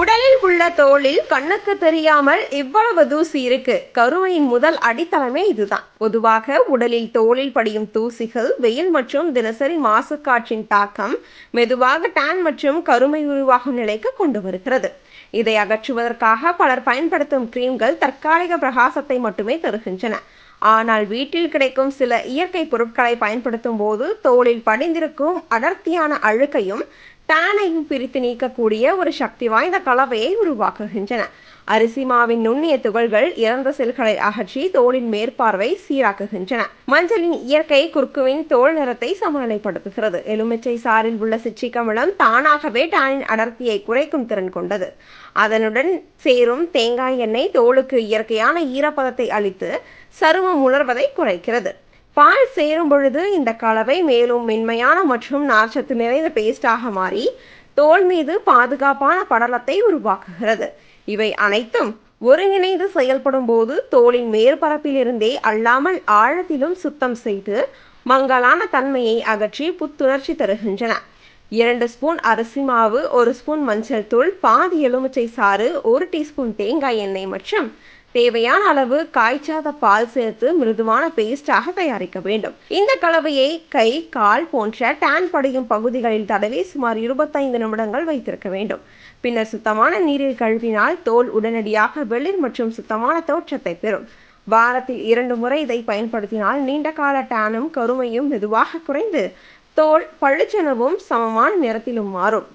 உடலில் உள்ள தோலில் கண்ணுக்கு தெரியாமல் இவ்வளவு தூசி இருக்கு. கருமையின் முதல் அடித்தளமே இதுதான். பொதுவாக உடலில் தோலில் படியும் தூசிகள் வெயில் மற்றும் தினசரி மாசுக்காற்றின் தாக்கம் மெதுவாக டேன் மற்றும் கருமை உருவாகும் நிலைக்கு கொண்டு வருகிறது. இதை அகற்றுவதற்காக பலர் பயன்படுத்தும் கிரீம்கள் தற்காலிக பிரகாசத்தை மட்டுமே தருகின்றன. ஆனால் வீட்டில் கிடைக்கும் சில இயற்கை பொருட்களை பயன்படுத்தும் போது தோளில் படிந்திருக்கும் அடர்த்தியான அழுக்கையும் டானையும் பிரித்து நீக்கக்கூடிய ஒரு சக்தி வாய்ந்த கலவையை உருவாக்குகின்றன. அரிசி மாவின் நுண்ணிய துகள்கள் இறந்த செல்களை அகற்றி தோலின் மேற்பார்வை சீராக்குகின்றன. மஞ்சளின் இயற்கை குறுக்குவின் தோல் நிறத்தை சமநிலைப்படுத்துகிறது. எலுமிச்சை சாறில் உள்ள சிட்ரிக் தானாகவே டானின் அடர்த்தியை குறைக்கும் திறன் கொண்டது. அதனுடன் சேரும் தேங்காய் எண்ணெய் தோலுக்கு இயற்கையான ஈரப்பதத்தை அளித்து சருமம் உணர்வதை குறைக்கிறது. பால் சேரும் பொழுது இந்த கலவை மேலும் மென்மையான மற்றும் நார்ச்சத்து நிறைந்த பேஸ்டாக மாறி தோல் மீது பாதுகாப்பான படலத்தை உருவாக்குகிறது. இவை அனைத்தும் ஒருங்கிணைந்து செயல்படும் போது தோலின் மேற்பரப்பிலிருந்தே அல்லாமல் ஆழத்திலும் சுத்தம் செய்து மங்கலான தன்மையை அகற்றி புத்துணர்ச்சி தருகின்றன. இரண்டு ஸ்பூன் அரிசி மாவு ஒரு ஸ்பூன் மஞ்சள் தூள் பாதி எலுமிச்சை சாறு ஒரு டீஸ்பூன் தேங்காய் எண்ணெய் மற்றும் தேவையான அளவு காய்ச்சாத பால் சேர்த்து மிருதுவான பேஸ்டாக தயாரிக்க வேண்டும். இந்த கலவையை கை கால் போன்ற டேன் படையும் பகுதிகளில் தடவி சுமார் இருபத்தைந்து நிமிடங்கள் வைத்திருக்க வேண்டும். பின்னர் சுத்தமான நீரில் கழுவினால் தோல் உடனடியாக வெளிர் மற்றும் சுத்தமான தோற்றத்தை பெறும். வாரத்தில் இரண்டு முறை இதை பயன்படுத்தினால் நீண்ட கால டேனும் கருமையும் மெதுவாக குறைந்து தோல் பழுச்செனவும் சமமான நிறத்திலும் மாறும்.